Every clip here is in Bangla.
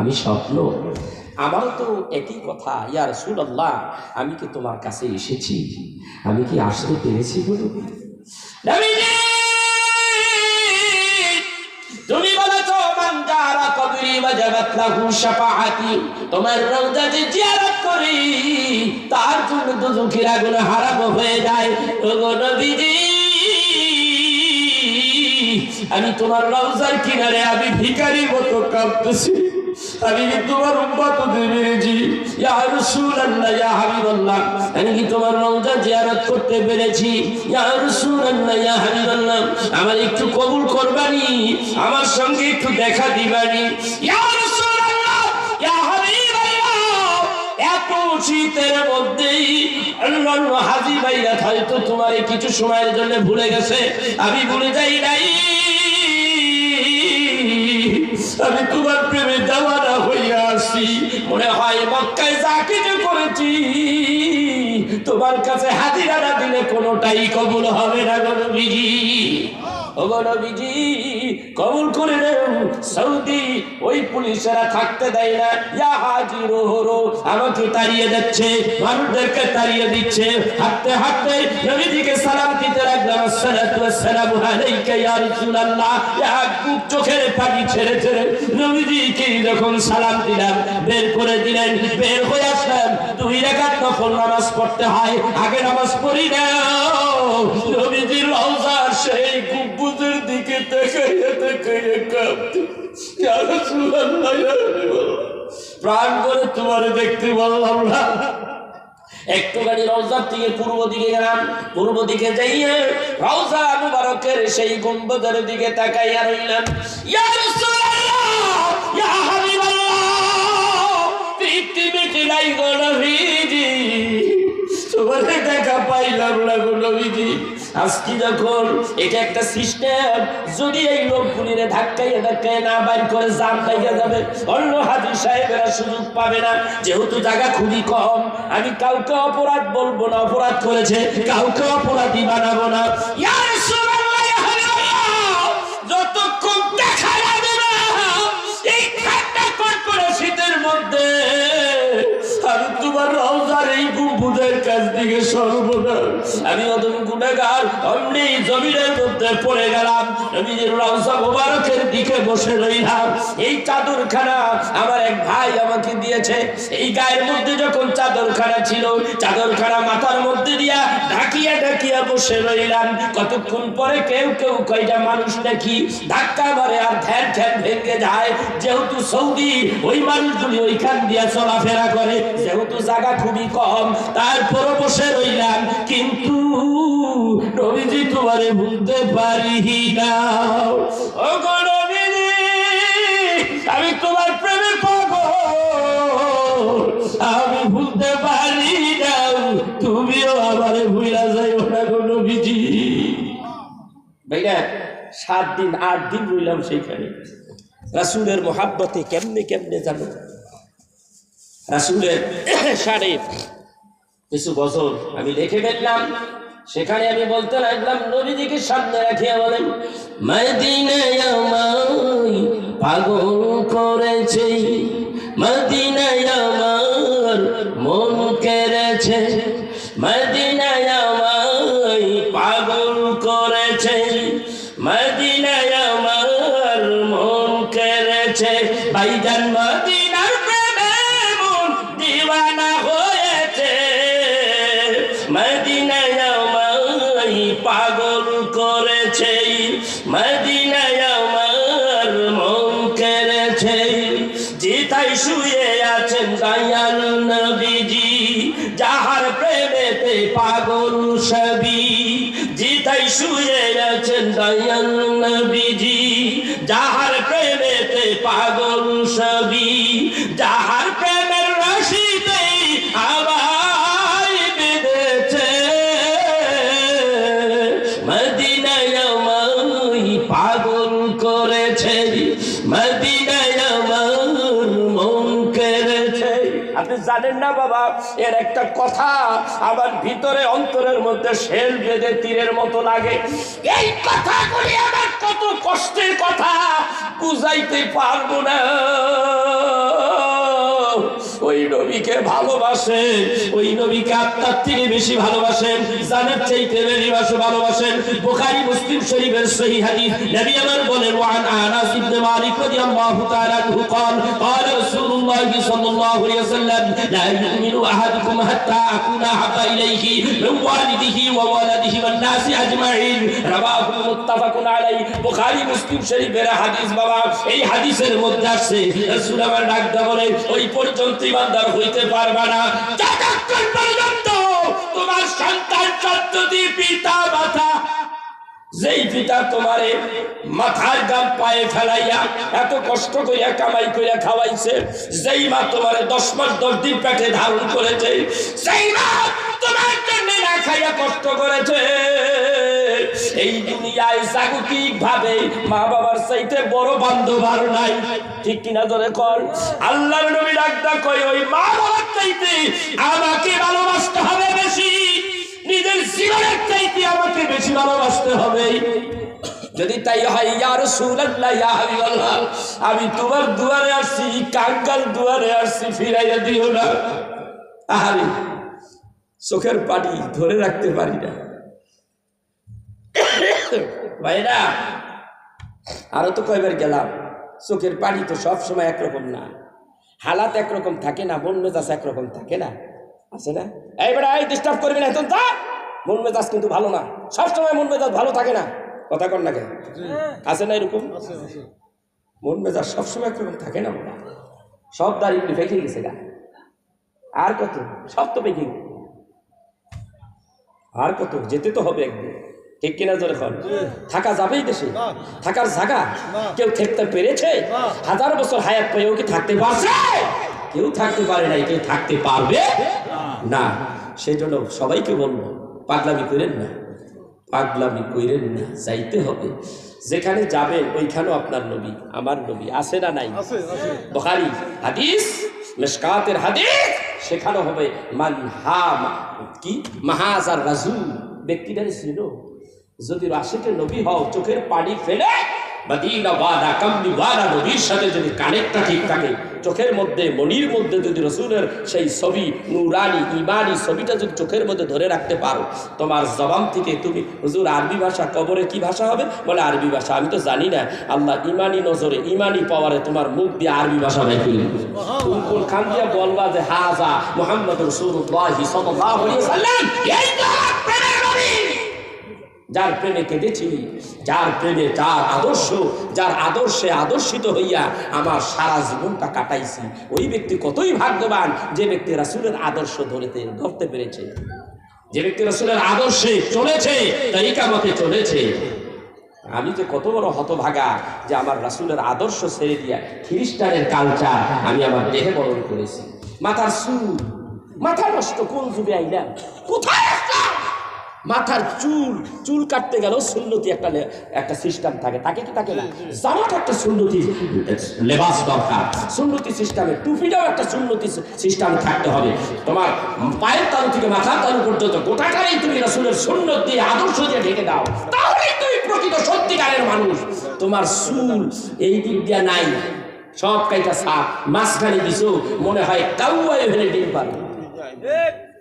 আমি স্বপ্ন। আমারও তো একই কথা, ইয়া রাসূলুল্লাহ, আমি কি তোমার কাছে এসেছি? আমি কি আসতে পেরেছি বলে? তুমি বলেছ, মান জারা কবরি ওয়াজাবাত লাহু শাফাআতি তোমার রওজা যে জিয়ারত করি, তার জন্য দুজখের আগুন হারাম হয়ে যায়। ওগো নবীজি, আমি তোমার রওজার কিনারে আমি ভিখারির মতো কাঁদতেছি আমি তোমার উম্মত ইয়া রাসূলুল্লাহ, ইয়া আমি তোমার রওজা জিয়ারত করতে পেরেছি? ইয়া রাসূলুল্লাহ, ইয়া আমার একটু কবুল করবানি, আমার সঙ্গে একটু দেখা দিবানি। ইয়া রাসূলুল্লাহ, ইয়া এত শীতের মধ্যেই ভাইরা হয়তো তোমার কিছু সময়ের জন্য ভুলে গেছে। আমি ভুলে যাই নাই। আমি তোমার প্রেমে আসি মনে হয় মক্কায় যা কিছু করেছি, তোমার কাছে হাজিরা না দিলে কোনোটাই কবুল হবে না গো নবীজি, কবুল করে নেও। সৌদি, ওই পুলিশেরা থাকতে দেয় না। ইয়া আমাকে তাড়িয়ে দিচ্ছে, মানুষদেরকে তাড়িয়ে দিচ্ছে। হাঁটতে হাঁটতে নবীজিকে সালাম দিতে লাগলাম। আলাইকা ইয়া রাসূলুল্লাহ। চোখের পানি ছেড়ে ছেড়ে নবীজিকে যখন সালাম দিলাম, বের করে দিলেন। বের হয়ে আসলাম। দুই রাকাত নফল নামাজ পড়তে হয়। আগে নামাজ পড়ি না। নবীজির রওজার সেই গম্বুজের প্রাণ করে তোমার দেখতে বললাম না। একটুখানি রওজার থেকে পূর্ব দিকে গেলাম, পূর্ব দিকে যাইয়ে রওজা মুবারকের সেই গম্বুজের দিকে তাকাইয়া রইলাম। ইয়া রাসূলুল্লাহ, ইয়া হাবিবাল্লাহ, পৃথিবীতে নাই গো নবীজি। তোমার দেখা পাইলাম না গো নবীজি। আজকে যখন এটা একটা সিস্টেম, যদি এই লোকগুলিরে ধাক্কাইয়ে ধাক্কাইয়ে না বাইর করে জাম পাইয়া যাবে, অন্য হাজির সাহেবেরা সুযোগ পাবে না। যেহেতু জায়গা খুবই কম, আমি কাউকে অপরাধ বলব না, অপরাধ করেছে, কাউকে অপরাধী বানাবো না। শীতের মধ্যে আমি তোমার রওজার এই গুম্বুদের কাছ থেকে সর্বদা। আমি অদম গুণাগার, অমনি জমিনের মধ্যে পড়ে গেলাম। আমি রওজা মোবারকের দিকে বসে রইলাম। এই চাদরখানা আমার এক ভাই আমাকে দিয়েছে। এই গায়ের মধ্যে যখন চাদরখানা ছিল, চাদরখানা মাথার মধ্যে দিয়া ঢাকিয়া ঢাকিয়া বসে রইলাম। কতক্ষণ পরে কেউ কেউ কয়টা মানুষ দেখি ধাক্কা মারে আর ধ্যান ধ্যান ভেঙে যায়। যেহেতু সৌদি, ওই মানুষগুলি ওইখান দিয়া চলাফেরা করে। যেহেতু জায়গা খুবই কম, তারপরও বসে রইলাম। কিন্তু নবীজি তোমারে ভুলতে পারি না। ও গো সাত দিন, আট দিন রইলাম সেইখানে। রাসুলের কেমনে কেমনে জানো? রাসুলের সাড়ে কিছু বছর আমি রেখে ফেললাম। সেখানে আমি বলতে লাগলাম, নবীজিকে সামনে রাখিয়া বলেন, মদিনায় আমায় পাগল করেছে, মদিনায় আমার মন কেড়েছে। মদিনায় আমায় পাগল করেছে মদিনায় আমার মন কেড়েছে। ভাইজান মদিনার শুয়ে আছেন দয়াল নবীজি যাহার প্রেমেতে পাগল সবি এর একটা কথা আমার ভিতরে অন্তরের মধ্যে শেল বেঁধে তীরের মতো লাগে এই কথাগুলি আমার কত কষ্টের কথা বুঝাইতে পারবো না ওই নবীকে ভালোবাসেন ওই নবীকে আত্মার থেকে বেশি ভালোবাসেন জানের চাইতে বেশি ভালো- ভালোবাসেন বুখারী মুসলিম শরীফের সহি হাদিস নবী আমার বলেন ওয়ান আনাস ইবনে মালিক রাদিয়াল্লাহু তাআলা আনহু قال قال رسول الله صلى الله عليه وسلم لا يؤمن احدكم حتى اكون احب اليه من والده وولده والناس اجمعين رواه متفق عليه বুখারী মুসলিম শরীফের হাদিস বাবা এই হাদিসের মধ্যে আসছে রাসূল আমার ডাকটা বলে ওই পর্যন্ত ইমানদার হইতে পারবা না যতক্ষণ পর্যন্ত তোমার সন্তান সন্ততি পিতা মাতা যেই পিতা তোমারে মাথার গাম পায়ে ফেলাইয়া এত কষ্ট করিয়া কামাই করিয়া খাওয়াইছে, যেই মা তোমারে দশ মাস দশ দিন পেটে ধারণ করেছে, সেই মা তোমার জন্য না খাইয়া কষ্ট করেছে। এই দুনিয়ায় জাগতিক ভাবে মা বাবার চাইতে বড় বান্ধব আর নাই। ঠিক কিনা ধরে কর আল্লাহর নবী ডাক্তার কই ওই মা বাবার চাইতে আমাকে ভালোবাসতে হবে জীবনের চাইতে আমাকে বেশি ভালোবাসতে হবে। যদি তাই হয় আমি তোমার দুয়ারে আসছি, কাঙ্গাল দুয়ারে আসছি, ফিরাইয়া দিও না। আহারে, চোখের পানি ধরে রাখতে পারি না। ভাইরা আরও তো কয়বার গেলাম, চোখের পানি তো সব সময় একরকম না। হালাত একরকম থাকে না মন মেজাজ একরকম থাকে না। আছে না? এই বেটা এই ডিস্টার্ব করবি না, এখন তা মন মেজাজ কিন্তু ভালো না। সবসময় মন মেজাজ ভালো থাকে না। কথা কর না কেন? আছে না এরকম? মন মেজাজ সবসময় একরকম থাকে না সব দাঁড়িয়ে ফেঁকে গেছে গা। আর কত? সব তো পেকে আর কত? যেতে তো হবে একদিন। ঠিক কিনা ধরে কর থাকা যাবেই দেশে। থাকার জায়গা? কেউ থাকতে পেরেছে? হাজার বছর হায়াত পেয়েও কি থাকতে পারছে? কেউ থাকতে পারে নাই কেউ থাকতে পারবে? না। সেই জন্য সবাইকে বলব পাগলামি করেন না। পাগলামি করেন না যাইতে হবে। যেখানে যাবে ওইখানেও আপনার নবী আমার নবী। আছে না নাই? বখারি হাদিস মেশকাতের হাদিস সেখানে হবে মান হা কি? মাহাজার রাজু ব্যক্তিটা ছিল যদি রাশিকে নবী হও চোখের পানি ফেলে মদিনা ওয়াদা, কামলি ওয়াদা, নবীর সাথে যদি কানেক্টটা ঠিক থাকে, চোখের মধ্যে, মনির মধ্যে যদি রসুলের সেই ছবি, নুরানি ইমানি ছবিটা যদি চোখের মধ্যে ধরে রাখতে পারো, তোমার জবান থেকে তুমি, হুজুর, আরবি ভাষা কবরে কি ভাষা হবে বলে, আরবি ভাষা, আমি তো জানি না আল্লাহ ইমানি নজরে ইমানি পাওয়ারে তোমার মুখ দিয়ে আরবি ভাষা দিবে। কোন খান দিয়া বলবা যে, হাজা মোহাম্মদ রসুল্লাহ সাল্লাল্লাহু যার প্রেমে কেঁদেছি, যার প্রেমে যার আদর্শ, যার আদর্শে আদর্শিত হইয়া আমার সারা জীবনটা কাটাইছি। ওই ব্যক্তি কতই ভাগ্যবান যে ব্যক্তি রাসুলের আদর্শ ধরেতে ধরতে পেরেছে। যে ব্যক্তি রাসুলের আদর্শে চলেছে তরিকা মতে চলেছে। আমি যে কত বড় হতভাগা যে আমার রাসুলের আদর্শ ছেড়ে দিয়া খ্রিস্টানের কালচার আমি আমার দেহে বরণ করেছি। মাথার সুর মাথা নষ্ট কোন যুগে আইলাম? কোথায় মাথার চুল চুল কাটতে গেল সুন্নতি একটা একটা সিস্টেম থাকে। তাকে কি থাকে না? জামাটা একটা সুন্নতি। লেবাস দরকার। সুন্নতি সিস্টেমে টুপিটাও একটা সুন্নতি সিস্টেম থাকতে হবে। তোমার পায়ের তালু থেকে মাথার তালু পর্যন্ত গোটাটাই তুমি রাসূলের সুন্নত দিয়ে আদর্শ দিয়ে ঢেকে দাও। তাহলেই তুমি প্রকৃত সত্যিকারের মানুষ। তোমার চুল এই দিক দিয়ে নাই। সব কাইটা সাপ মাঝখানে দিছো মনে হয় কাউয়াই ভেলে ডিম পারবে।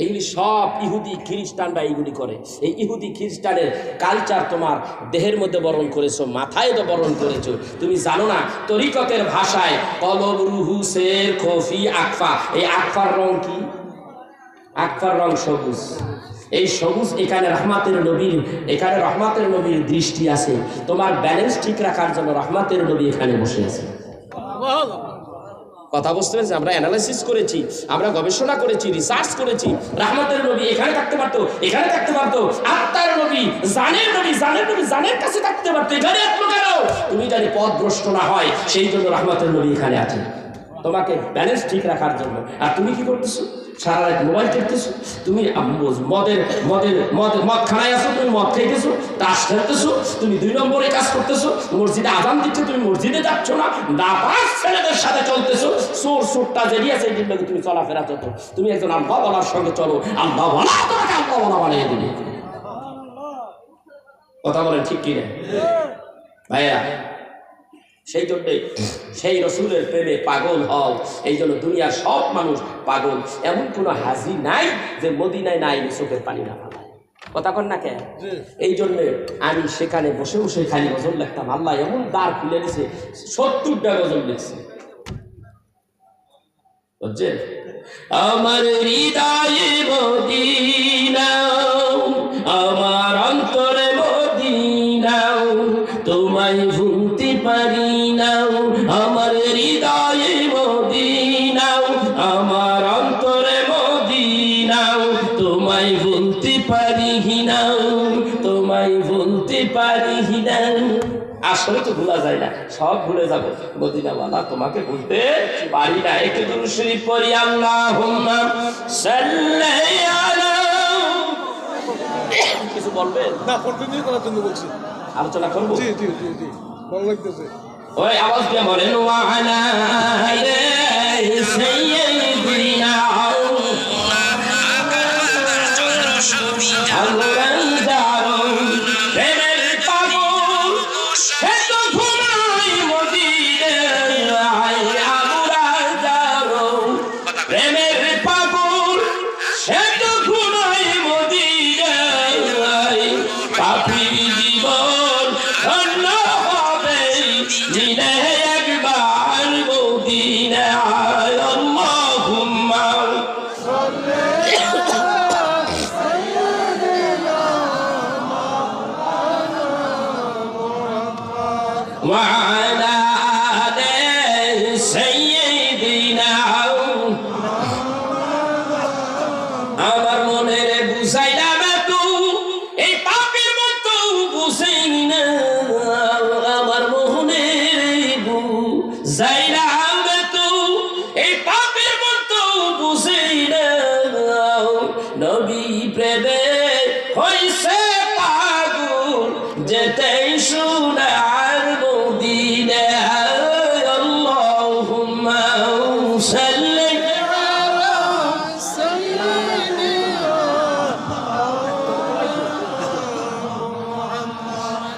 এইগুলি সব ইহুদি খ্রিস্টানরা এইগুলি করে। এই ইহুদি খ্রিস্টানের কালচার তোমার দেহের মধ্যে বরণ করেছ, মাথায় তো বরণ করেছ। তুমি জানো না, তরিকতের ভাষায় কলব রুহু শের খফি আকফা। এই আকফার রং কি? আকফার রং সবুজ। এই সবুজ এখানে রহমাতের নবীর, এখানে রহমাতের নবীর দৃষ্টি আছে। তোমার ব্যালেন্স ঠিক রাখার জন্য রহমাতের নবী এখানে বসে আছে। কথা বুঝতে পেরেছি আমরা অ্যানালাইসিস করেছি, আমরা গবেষণা করেছি রিসার্চ করেছি। রাহমতের নবী এখানে থাকতে পারতো, এখানে থাকতে পারতো। আত্মার নবী, জানের নবী জানের নবী জানের কাছে থাকতে পারতো। এখানে কেন তুমি জানি পথ ভ্রষ্ট না হয়, সেই জন্য রাহমতের নবী এখানে আছে। তোমাকে ব্যালেন্স ঠিক রাখার জন্য। আর তুমি কি করতেছো? সারা মোবাইল টিপতেছো? তুমি মদের মদের, মদ মদ খানায় আসো তুমি মদ খাইতেছো, তাস খেলতেছো, তুমি দুই নম্বরে কাজ করতেছো, মসজিদে আজান দিচ্ছে, তুমি মসজিদে যাচ্ছ না নাপাস ছেলেদের সাথে চলতেছো, চোর চোরটা জেরিয়া সেই দিন তুমি চলাফেরা চতো তুমি একজন আল্লাহ বলার সঙ্গে চলো আল্লাহ বলা তোমাকে আল্লাহ বলা বানিয়ে দিবে। কথা বলেন ঠিক কিনা? ভাইয়া, সেই জন্যে, সেই রসুলের প্রেমে পাগল হও, এই জন্য দুনিয়ার সব মানুষ পাগল। এমন কোনো হাজি নাই যে মদিনায় নাই চোখের পানি না কথা কন না কেন? এই জন্যে আমি সেখানে বসে বসে খালি গজল লিখতাম। আল্লাহ এমন দ্বার খুলে দিছে সত্তরটা গজল লিখছে। বুঝছেন? আমার হৃদয়ে আসলে তো ভোলা যায় না সব ভুলে যাব। মদিনাওয়ালা তোমাকে ভুলতে পারি না। একটু দুরু শরীফ পড়ি আল্লাহুম্মা সাল্লি আলা কিছু বলবেন? না কন্টিনিউ করার জন্য বলছি। আলোচনা করব? জি জি জি জি ভালো লাগতেছে। ওই আওয়াজ দিয়ে বলেন সাইয়্যিদিনা আল্লাহ Amen. সাল্লি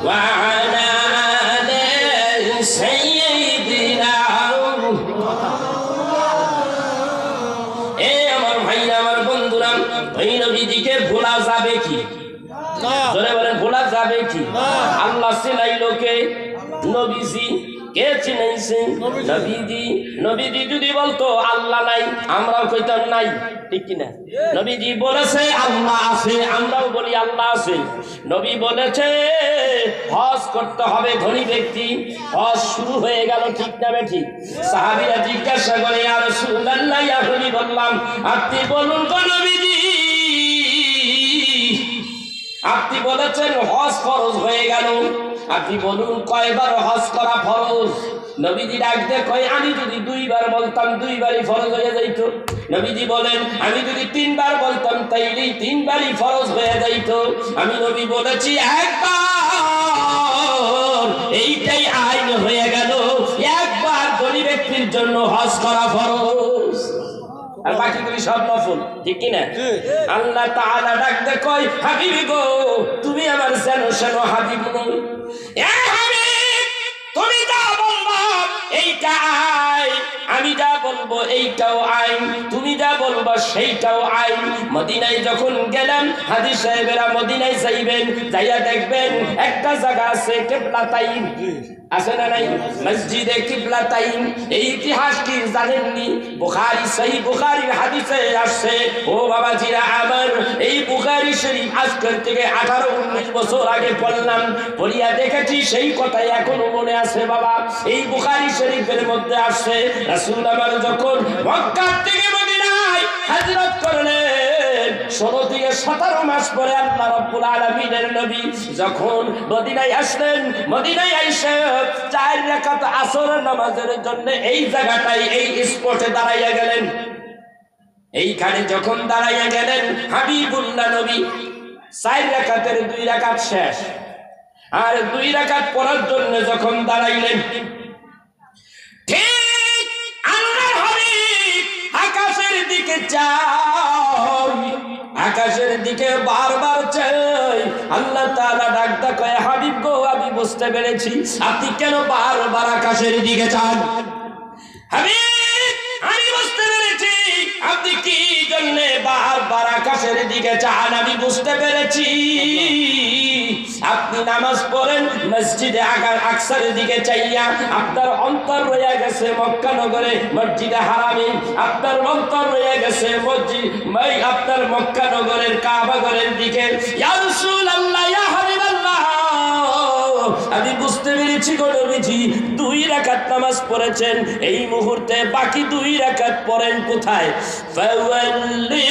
وعلى آل سيدنا এ আমার ভাই আমার বন্ধুরা ওই নবীজিকে ভোলা যাবে কি না জোরে বলেন ভোলা যাবে কি না। আল্লাহ চিনাইলো কে নবীজি কে চিনাইছে নবীজি। নবীজি যদি বলতো আল্লাহ নাই আমরাও কইতাম নাই। ঠিক কিনা? নবীজি বলেছে আল্লাহ আছে আমরাও বলি আল্লাহ আছে। নবী বলেছে হজ করতে হবে ধনী ব্যক্তি। হজ শুরু হয়ে গেল ঠিক না ঠিক? সাহাবীরা জিজ্ঞাসা করে আর সুল্লাহ আমি বললাম আপনি বলুন গো নবীজি আপনি বলেছেন হজ ফরজ হয়ে গেল। আপনি বলুন, কয়বার হজ করা ফরজ? নবীজি ডাকতে কয়, আমি যদি দুইবার বলতাম, দুইবারই ফরজ হয়ে যাইত। নবীজি বলেন, আমি যদি তিনবার বলতাম, তাইলেই তিনবারই ফরজ হয়ে যাইত। আমি নবী বলেছি, একবার। এইটাই আইন হয়ে গেল, একবার ধনী ব্যক্তির জন্য হজ করা ফরজ। আর বাকিগুলি সব নফল ঠিক কিনা। আল্লাহ তাআলা ডাকতে কয় হাবিব গো তুমি আমার যেন সেন হাবিব নই এ হাবিব তুমি তা বলবা এইটা আইন আমি যা বলব, এইটাও আইন। তুমি যা বলবা, সেইটাও আইন। মদিনায় যখন গেলাম হাজি সাহেবেরা মদিনায় যাইবেন, যাইয়া দেখবেন একটা জায়গা আছে, কেবলা তাইন। আছে না নাই? মসজিদে কিবলা এই ইতিহাস কি জানেননি? বুখারী সহি বুখারীর হাদিসে আসছে, ও বাবাজিরা, আমার এই বুখারী শরীফ আজকের থেকে আঠারো, উনিশ বছর আগে পড়লাম। পড়িয়া দেখেছি, সেই কথাই এখনও মনে আছে বাবা। এই বুখারী শরীফের মধ্যে আসছে রাসূল যখন এই জায়গাটাই এই দাঁড়াইয়া গেলেন। এইখানে যখন দাঁড়াইয়া গেলেন, হাবিবুল্লাহ নবী চার রেখাতের দুই রেখাত শেষ। আর দুই রেখাত পড়ার জন্য যখন দাঁড়াইলেন দিকে বারবার চাই। আল্লাহ তাআলা ডাক কয়ে কয় হাবিব গো, আমি বুঝতে পেরেছি, আপনি কেন বারবার আকাশের দিকে চান? হাবিব! জন্য বারবার আকাশের দিকে চান, আমি বুঝতে পেরেছি। আপনি নামাজ পড়েন, মসজিদে আগার আকসার দিকে চাইয়া আপনার অন্তর রয়ে গেছে মক্কা নগরে, মসজিদে হারামি। আপনার অন্তর রয়ে গেছে মসজিদ, মাই আপনার মক্কা নগরের কাবাগরের দিকে। ইয়া রাসূলুল্লাহ আমি বুঝতে পেরেছি গো দুই রাকাত নামাজ পড়েছেন, এই মুহূর্তে বাকি দুই রাকাত পড়েন কোথায়? ফাওয়াল্লি